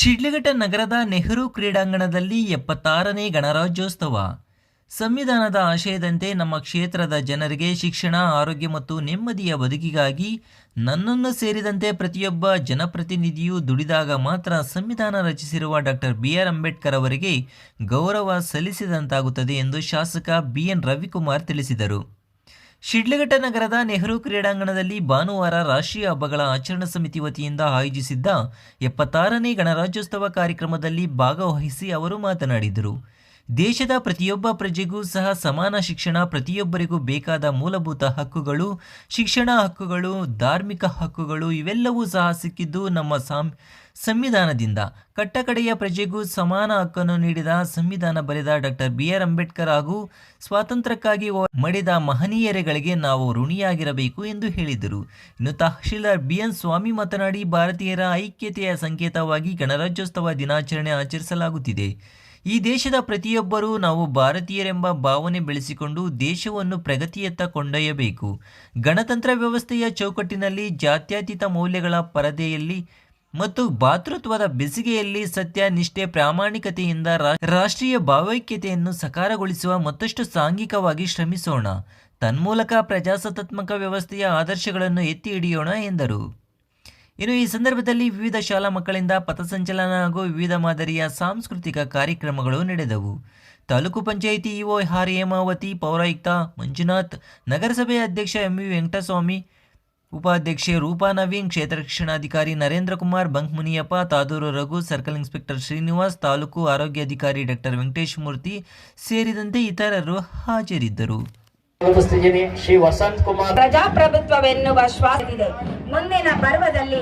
ಶಿಡ್ಲಘಟ್ಟ ನಗರದ ನೆಹರು ಕ್ರೀಡಾಂಗಣದಲ್ಲಿ ಎಪ್ಪತ್ತಾರನೇ ಗಣರಾಜ್ಯೋತ್ಸವ. ಸಂವಿಧಾನದ ಆಶಯದಂತೆ ನಮ್ಮ ಕ್ಷೇತ್ರದ ಜನರಿಗೆ ಶಿಕ್ಷಣ, ಆರೋಗ್ಯ ಮತ್ತು ನೆಮ್ಮದಿಯ ಬದುಕಿಗಾಗಿ ನನ್ನನ್ನು ಸೇರಿದಂತೆ ಪ್ರತಿಯೊಬ್ಬ ಜನಪ್ರತಿನಿಧಿಯು ದುಡಿದಾಗ ಮಾತ್ರ ಸಂವಿಧಾನ ರಚಿಸಿರುವ ಡಾಕ್ಟರ್ ಬಿ ಆರ್ ಅಂಬೇಡ್ಕರ್ ಅವರಿಗೆ ಗೌರವ ಸಲ್ಲಿಸಿದಂತಾಗುತ್ತದೆ ಎಂದು ಶಾಸಕ ಬಿ ಎನ್ ರವಿಕುಮಾರ್ ತಿಳಿಸಿದರು. ಶಿಡ್ಲಘಟ್ಟ ನಗರದ ನೆಹರು ಕ್ರೀಡಾಂಗಣದಲ್ಲಿ ಭಾನುವಾರ ರಾಷ್ಟ್ರೀಯ ಹಬ್ಬಗಳ ಆಚರಣಾ ಸಮಿತಿ ವತಿಯಿಂದ ಆಯೋಜಿಸಿದ್ದ ಎಪ್ಪತ್ತಾರನೇ ಗಣರಾಜ್ಯೋತ್ಸವ ಕಾರ್ಯಕ್ರಮದಲ್ಲಿ ಭಾಗವಹಿಸಿ ಅವರು ಮಾತನಾಡಿದರು. ದೇಶದ ಪ್ರತಿಯೊಬ್ಬ ಪ್ರಜೆಗೂ ಸಹ ಸಮಾನ ಶಿಕ್ಷಣ ಪ್ರತಿಯೊಬ್ಬರಿಗೂ ಬೇಕಾದ ಮೂಲಭೂತ ಹಕ್ಕುಗಳು, ಶಿಕ್ಷಣ ಹಕ್ಕುಗಳು, ಧಾರ್ಮಿಕ ಹಕ್ಕುಗಳು ಇವೆಲ್ಲವೂ ಸಹ ಸಿಕ್ಕಿದ್ದು ನಮ್ಮ ಸಾಂ, ಸಂವಿಧಾನದಿಂದ. ಕಟ್ಟಕಡೆಯ ಪ್ರಜೆಗೂ ಸಮಾನ ಹಕ್ಕನ್ನು ನೀಡಿದ ಸಂವಿಧಾನ ಬರೆದ ಡಾಕ್ಟರ್ ಬಿ ಆರ್ ಅಂಬೇಡ್ಕರ್ ಹಾಗೂ ಸ್ವಾತಂತ್ರ್ಯಕ್ಕಾಗಿ ಮಡಿದ ಮಹನೀಯರೆಗಳಿಗೆ ನಾವು ಋಣಿಯಾಗಿರಬೇಕು ಎಂದು ಹೇಳಿದರು. ಇನ್ನು ತಹಶೀಲ್ದಾರ್ ಬಿ ಎನ್ ಸ್ವಾಮಿ ಮಾತನಾಡಿ, ಭಾರತೀಯರ ಐಕ್ಯತೆಯ ಸಂಕೇತವಾಗಿ ಗಣರಾಜ್ಯೋತ್ಸವ ದಿನಾಚರಣೆ ಆಚರಿಸಲಾಗುತ್ತಿದೆ. ಈ ದೇಶದ ಪ್ರತಿಯೊಬ್ಬರೂ ನಾವು ಭಾರತೀಯರೆಂಬ ಭಾವನೆ ಬೆಳೆಸಿಕೊಂಡು ದೇಶವನ್ನು ಪ್ರಗತಿಯತ್ತ ಕೊಂಡೊಯ್ಯಬೇಕು. ಗಣತಂತ್ರ ವ್ಯವಸ್ಥೆಯ ಚೌಕಟ್ಟಿನಲ್ಲಿ ಜಾತ್ಯತೀತ ಮೌಲ್ಯಗಳ ಪರದೆಯಲ್ಲಿ ಮತ್ತು ಭಾತೃತ್ವದ ಬೆಸಿಗೆಯಲ್ಲಿ ಸತ್ಯ ನಿಷ್ಠೆ ಪ್ರಾಮಾಣಿಕತೆಯಿಂದ ರಾಷ್ಟ್ರೀಯ ಭಾವೈಕ್ಯತೆಯನ್ನು ಸಕಾರಗೊಳಿಸುವ ಮತ್ತಷ್ಟು ಸಾಂಘಿಕವಾಗಿ ಶ್ರಮಿಸೋಣ. ತನ್ಮೂಲಕ ಪ್ರಜಾಸತ್ತಾತ್ಮಕ ವ್ಯವಸ್ಥೆಯ ಆದರ್ಶಗಳನ್ನು ಎತ್ತಿ ಹಿಡಿಯೋಣ ಎಂದರು. ಇನ್ನು ಈ ಸಂದರ್ಭದಲ್ಲಿ ವಿವಿಧ ಶಾಲಾ ಮಕ್ಕಳಿಂದ ಪಥಸಂಚಲನ ಹಾಗೂ ವಿವಿಧ ಮಾದರಿಯ ಸಾಂಸ್ಕೃತಿಕ ಕಾರ್ಯಕ್ರಮಗಳು ನಡೆದವು. ತಾಲೂಕು ಪಂಚಾಯಿತಿ ಇಒ ಆರ್ ಹೇಮಾವತಿ, ಪೌರಾಯುಕ್ತ ಮಂಜುನಾಥ್, ನಗರಸಭೆ ಅಧ್ಯಕ್ಷ ಎಂ ವಿ ವೆಂಕಟಸ್ವಾಮಿ, ಉಪಾಧ್ಯಕ್ಷೆ ರೂಪಾ ನವೀನ್, ಕ್ಷೇತ್ರ ಶಿಕ್ಷಣಾಧಿಕಾರಿ Narendra Kumar, bunk Muniyappa, Tadur Raghu, circle inspector Srinivas, taluk ಆರೋಗ್ಯಾಧಿಕಾರಿ ಡಾಕ್ಟರ್ ವೆಂಕಟೇಶ್ ಮೂರ್ತಿ ಸೇರಿದಂತೆ ಇತರರು ಹಾಜರಿದ್ದರು. ಶ್ರೀ ವಸಂತ್ ಕುಮಾರ್ ಪ್ರಜಾಪ್ರಭುತ್ವವೆನ್ನುವ ಶ್ವಾಸವಿದೆ ಮುಂದಿನ ಪರ್ವದಲ್ಲಿ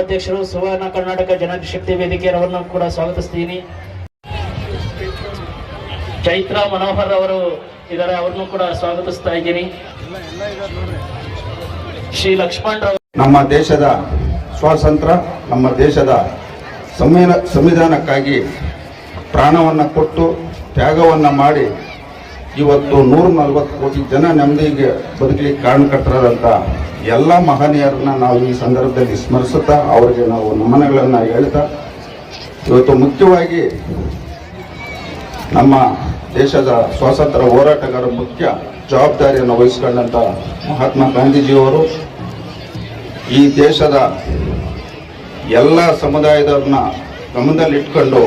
ಅಧ್ಯಕ್ಷರು ಸುವರ್ಣ ಕರ್ನಾಟಕ ಜನಶಕ್ತಿ ವೇದಿಕೆಯವರನ್ನು ಕೂಡ ಸ್ವಾಗತಿಸ್ತೀನಿ. ಚೈತ್ರ ಮನೋಹರ್ ಅವರು ಇದರ ಅವರನ್ನು ಕೂಡ ಸ್ವಾಗತಿಸ್ತಾ ಇದ್ದೀನಿ. ಶ್ರೀ ಲಕ್ಷ್ಮಣ್ ರಾವ್ ನಮ್ಮ ದೇಶದ ಸ್ವಾತಂತ್ರ್ಯ, ನಮ್ಮ ದೇಶದ ಸಂವಿಧಾನ ಸಂವಿಧಾನಕ್ಕಾಗಿ ಪ್ರಾಣವನ್ನು ಕೊಟ್ಟು ತ್ಯಾಗವನ್ನು ಮಾಡಿ ಇವತ್ತು ನೂರ ನಲವತ್ತು ಕೋಟಿ ಜನ ನೆಮ್ಮದಿಗೆ ಬದುಕಲಿಕ್ಕೆ ಕಾರಣಕರ್ತರಾದಂಥ ಎಲ್ಲ ಮಹನೀಯರನ್ನ ನಾವು ಈ ಸಂದರ್ಭದಲ್ಲಿ ಸ್ಮರಿಸುತ್ತಾ ಅವರಿಗೆ ನಾವು ನಮನಗಳನ್ನು ಹೇಳ್ತಾ, ಇವತ್ತು ಮುಖ್ಯವಾಗಿ ನಮ್ಮ ದೇಶದ ಸ್ವಾತಂತ್ರ್ಯ ಹೋರಾಟಗಾರ ಮುಖ್ಯ ಜವಾಬ್ದಾರಿಯನ್ನು ವಹಿಸಿಕೊಂಡಂಥ ಮಹಾತ್ಮ ಗಾಂಧೀಜಿಯವರು, ಈ ದೇಶದ ಎಲ್ಲ ಸಮುದಾಯದವ್ರನ್ನ ಗಮನದಲ್ಲಿಟ್ಕೊಂಡು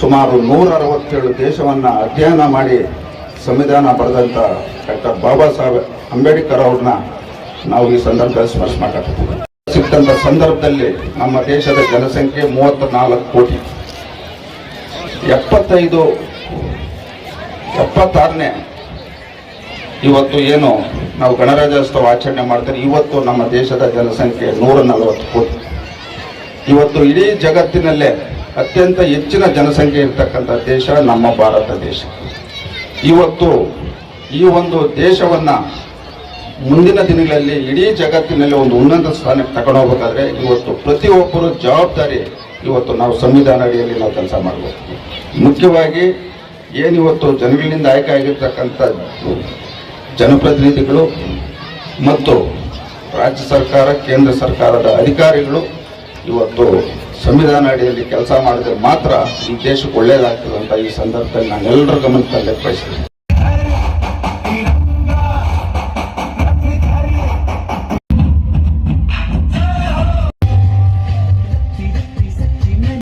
ಸುಮಾರು ನೂರ ಅರವತ್ತೇಳು ದೇಶವನ್ನು ಅಧ್ಯಯನ ಮಾಡಿ ಸಂವಿಧಾನ ಬರೆದಂಥ ಡಾಕ್ಟರ್ ಬಾಬಾ ಸಾಹೇಬ್ ಅಂಬೇಡ್ಕರ್ ಅವ್ರನ್ನ ನಾವು ಈ ಸಂದರ್ಭದಲ್ಲಿ ಸ್ಮರಿಸ ಸಿಕ್ಕಂಥ ಸಂದರ್ಭದಲ್ಲಿ ನಮ್ಮ ದೇಶದ ಜನಸಂಖ್ಯೆ ಮೂವತ್ತ ನಾಲ್ಕು ಕೋಟಿ. ಎಪ್ಪತ್ತೈದು, ಎಪ್ಪತ್ತಾರನೇ ಇವತ್ತು ಏನು ನಾವು ಗಣರಾಜ್ಯೋತ್ಸವ ಆಚರಣೆ ಮಾಡ್ತಾರೆ ಇವತ್ತು ನಮ್ಮ ದೇಶದ ಜನಸಂಖ್ಯೆ ನೂರ ನಲವತ್ತು ಕೋಟಿ. ಇವತ್ತು ಇಡೀ ಜಗತ್ತಿನಲ್ಲೇ ಅತ್ಯಂತ ಹೆಚ್ಚಿನ ಜನಸಂಖ್ಯೆ ಇರ್ತಕ್ಕಂಥ ದೇಶ ನಮ್ಮ ಭಾರತ ದೇಶ. ಇವತ್ತು ಈ ಒಂದು ದೇಶವನ್ನ ಮುಂದಿನ ದಿನಗಳಲ್ಲಿ ಇಡೀ ಜಗತ್ತಿನಲ್ಲಿ ಒಂದು ಉನ್ನತ ಸ್ಥಾನಕ್ಕೆ ತಗೊಂಡು ಹೋಗ್ಬೇಕಾದ್ರೆ ಇವತ್ತು ಪ್ರತಿಯೊಬ್ಬರು ಜವಾಬ್ದಾರಿ ಇವತ್ತು ನಾವು ಸಂವಿಧಾನ ಅಡಿಯಲ್ಲಿ ನಾವು ಕೆಲಸ ಮಾಡಬೇಕು ಮುಖ್ಯವಾಗಿ ಏನಿವತ್ತು ಜನಗಳಿಂದ ಆಯ್ಕೆ ಆಗಿರ್ತಕ್ಕಂಥ ಜನಪ್ರತಿನಿಧಿಗಳು ಮತ್ತು ರಾಜ್ಯ ಸರ್ಕಾರ, ಕೇಂದ್ರ ಸರ್ಕಾರದ ಅಧಿಕಾರಿಗಳು ಇವತ್ತು ಸಂವಿಧಾನ ಅಡಿಯಲ್ಲಿ ಕೆಲಸ ಮಾಡಿದ್ರೆ ಮಾತ್ರ ಈ ದೇಶಕ್ಕೆ ಒಳ್ಳೇದಾಗ್ತದೆ ಅಂತ ಈ ಸಂದರ್ಭದಲ್ಲಿ ನಾನು ಎಲ್ಲರ ಗಮನದಲ್ಲಿ ಬಯಸ್ತೀನಿ.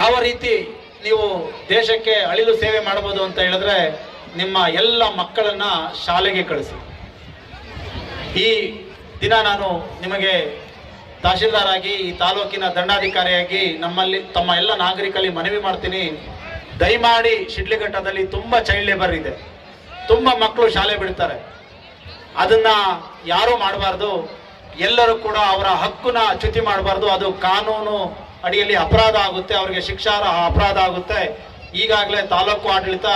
ಯಾವ ರೀತಿ ನೀವು ದೇಶಕ್ಕೆ ಅಳಿಲು ಸೇವೆ ಮಾಡಬಹುದು ಅಂತ ಹೇಳಿದ್ರೆ ನಿಮ್ಮ ಎಲ್ಲ ಮಕ್ಕಳನ್ನ ಶಾಲೆಗೆ ಕಳಿಸಿ. ಈ ದಿನ ನಾನು ನಿಮಗೆ ತಹಶೀಲ್ದಾರ್ ಆಗಿ ಈ ತಾಲೂಕಿನ ದಂಡಾಧಿಕಾರಿಯಾಗಿ ನಮ್ಮಲ್ಲಿ ತಮ್ಮ ಎಲ್ಲ ನಾಗರಿಕರಲ್ಲಿ ಮನವಿ ಮಾಡ್ತೀನಿ. ದಯಮಾಡಿ ಶಿಡ್ಲಿಘಟ್ಟದಲ್ಲಿ ತುಂಬ ಚೈಲ್ಡ್ ಲೇಬರ್ ಇದೆ. ತುಂಬ ಮಕ್ಕಳು ಶಾಲೆ ಬಿಡ್ತಾರೆ. ಅದನ್ನ ಯಾರೂ ಮಾಡಬಾರ್ದು. ಎಲ್ಲರೂ ಕೂಡ ಅವರ ಹಕ್ಕುನ ಚ್ಯುತಿ ಮಾಡಬಾರ್ದು. ಅದು ಕಾನೂನು ಅಡಿಯಲ್ಲಿ ಅಪರಾಧ ಆಗುತ್ತೆ. ಅವರಿಗೆ ಶಿಕ್ಷಾರ್ಹ ಅಪರಾಧ ಆಗುತ್ತೆ. ಈಗಾಗಲೇ ತಾಲೂಕು ಆಡಳಿತ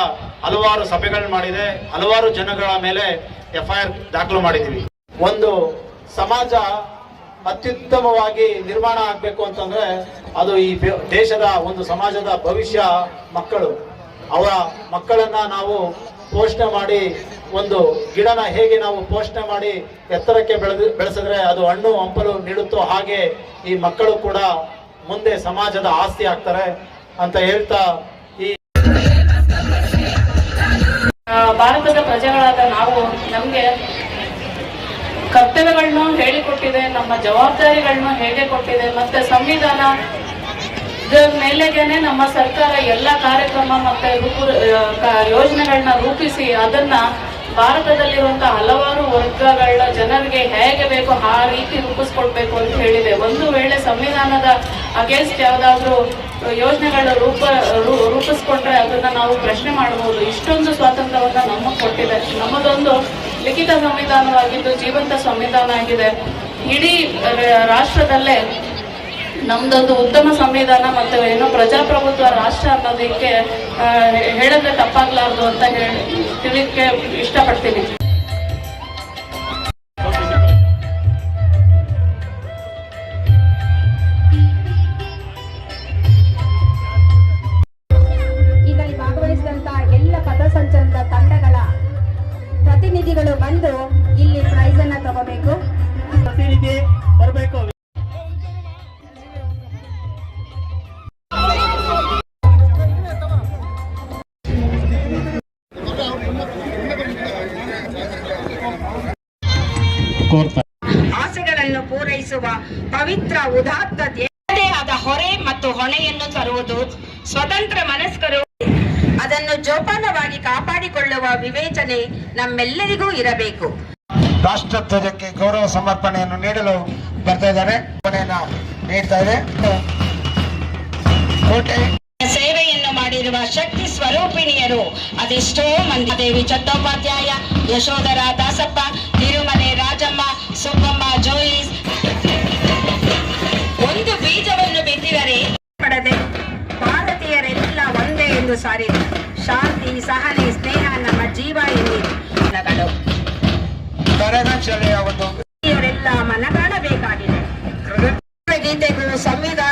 ಹಲವಾರು ಸಭೆಗಳನ್ನು ಮಾಡಿದೆ. ಹಲವಾರು ಜನಗಳ ಮೇಲೆ ಎಫ್ ಐ ಆರ್ ದಾಖಲು ಮಾಡಿದ್ದೀವಿ. ಒಂದು ಸಮಾಜ ಅತ್ಯುತ್ತಮವಾಗಿ ನಿರ್ಮಾಣ ಆಗಬೇಕು ಅಂತಂದ್ರೆ ಅದು ಈ ದೇಶದ ಒಂದು ಸಮಾಜದ ಭವಿಷ್ಯ ಮಕ್ಕಳು. ಅವರ ಮಕ್ಕಳನ್ನ ನಾವು ಪೋಷಣೆ ಮಾಡಿ ಒಂದು ಗಿಡನ ಹೇಗೆ ನಾವು ಪೋಷಣೆ ಮಾಡಿ ಎತ್ತರಕ್ಕೆ ಬೆಳೆದು, ಬೆಳೆಸಿದ್ರೆ ಅದು ಹಣ್ಣು ಹಂಪಲು ನೀಡುತ್ತೋ ಹಾಗೆ ಈ ಮಕ್ಕಳು ಕೂಡ ಮುಂದೆ ಸಮಾಜದ ಆಸ್ತಿ ಆಗ್ತಾರೆ ಅಂತ ಹೇಳ್ತಾ ಈ ಭಾರತದ ಪ್ರಜೆಗಳಾದ ನಾವು ನಮಗೆ ಕರ್ತವ್ಯಗಳನ್ನು ಹೇಳಿಕೊಟ್ಟಿದೆ ನಮ್ಮ ಜವಾಬ್ದಾರಿಗಳನ್ನ ಹೇಗೆ ಕೊಟ್ಟಿದೆ, ಮತ್ತೆ ಸಂವಿಧಾನ ಮೇಲೆಗೆನೆ ನಮ್ಮ ಸರ್ಕಾರ ಎಲ್ಲ ಕಾರ್ಯಕ್ರಮ ಮತ್ತೆ ಯೋಜನೆಗಳನ್ನ ರೂಪಿಸಿ ಅದನ್ನ ಭಾರತದಲ್ಲಿರುವಂತಹ ಹಲವಾರು ವರ್ಗಗಳ ಜನರಿಗೆ ಹೇಗೆ ಬೇಕು ಆ ರೀತಿ ರೂಪಿಸ್ಕೊಡ್ಬೇಕು ಅಂತ ಹೇಳಿದೆ. ಒಂದು ವೇಳೆ ಸಂವಿಧಾನದ ಅಗೇನ್ಸ್ಟ್ ಯಾವ್ದಾದ್ರು ಯೋಜನೆಗಳ ರೂಪ ರೂಪಿಸ್ಕೊಂಡ್ರೆ ಅದನ್ನ ನಾವು ಪ್ರಶ್ನೆ ಮಾಡಬಹುದು. ಇಷ್ಟೊಂದು ಸ್ವಾತಂತ್ರ್ಯವನ್ನ ನಮಗೆ ಕೊಟ್ಟಿದೆ. ನಮ್ಮದೊಂದು ಲಿಖಿತ ಸಂವಿಧಾನವಾಗಿದ್ದು ಜೀವಂತ ಸಂವಿಧಾನ ಆಗಿದೆ. ಇಡೀ ರಾಷ್ಟ್ರದಲ್ಲೇ ನಮ್ದೊಂದು ಉತ್ತಮ ಸಂವಿಧಾನ ಮತ್ತು ಏನು ಪ್ರಜಾಪ್ರಭುತ್ವ ರಾಷ್ಟ್ರ ಅನ್ನೋದಕ್ಕೆ ಹೇಳಿದ್ರೆ ತಪ್ಪಾಗ್ಲಾರ್ದು ಅಂತ ಹೇಳಿ ತಿಳಿಕ್ಕೆ ಇಷ್ಟಪಡ್ತೀನಿ. ಆಸೆಗಳನ್ನು ಪೂರೈಸುವ ಪವಿತ್ರ ಉದಾತ್ತ ಆದ ಹೊರೆ ಮತ್ತು ಹೊಣೆಯನ್ನು ತರುವುದು ಸ್ವತಂತ್ರ ಮನಸ್ಕರು. ಅದನ್ನು ಜೋಪಾನವಾಗಿ ಕಾಪಾಡಿಕೊಳ್ಳುವ ವಿವೇಚನೆ ನಮ್ಮೆಲ್ಲರಿಗೂ ಇರಬೇಕು. ರಾಷ್ಟ್ರಧ್ವಜಕ್ಕೆ ಗೌರವ ಸಮರ್ಪಣೆಯನ್ನು ನೀಡಲು ಬರ್ತಾ ಇದ್ದಾರೆ. ಸಮರ್ಪಣೆಯನ್ನ ನೀಡ್ತಾ ಇದೆ. ಕೋಟೆ. ಸೇವೆಯನ್ನು ಮಾಡಿರುವ ಶಕ್ತಿ ಸ್ವರೂಪಿಣಿಯರು ಅದೆಷ್ಟೋ ಮಂದಿ. ದೇವಿ ಚಟ್ಟೋಪಾಧ್ಯಾಯ ಯಶೋಧರ ದಾಸಪ್ಪ ತಿರುಮಲೆ ರಾಜಮ್ಮ ಸುಬ್ಬಮ್ಮ ಒಂದು ಬೀಜವನ್ನು ಬಿತ್ತಿದರೆ ಪಡದೆ. ಭಾರತೀಯರೆಲ್ಲ ಒಂದೇ ಎಂದು ಸಾರಿ. ಶಾಂತಿ ಸಹನೆ ಸ್ನೇಹ ನಮ್ಮ ಜೀವ ಎಂದಿರು ಕರಗಂಶಲೆಯ ಒಂದು ಇವರೆಲ್ಲ ಮನಗಾಣಬೇಕಾಗಿದೆ. ಗೀತೆಗಳು ಸಂವಿಧಾನಕ್ಕೂ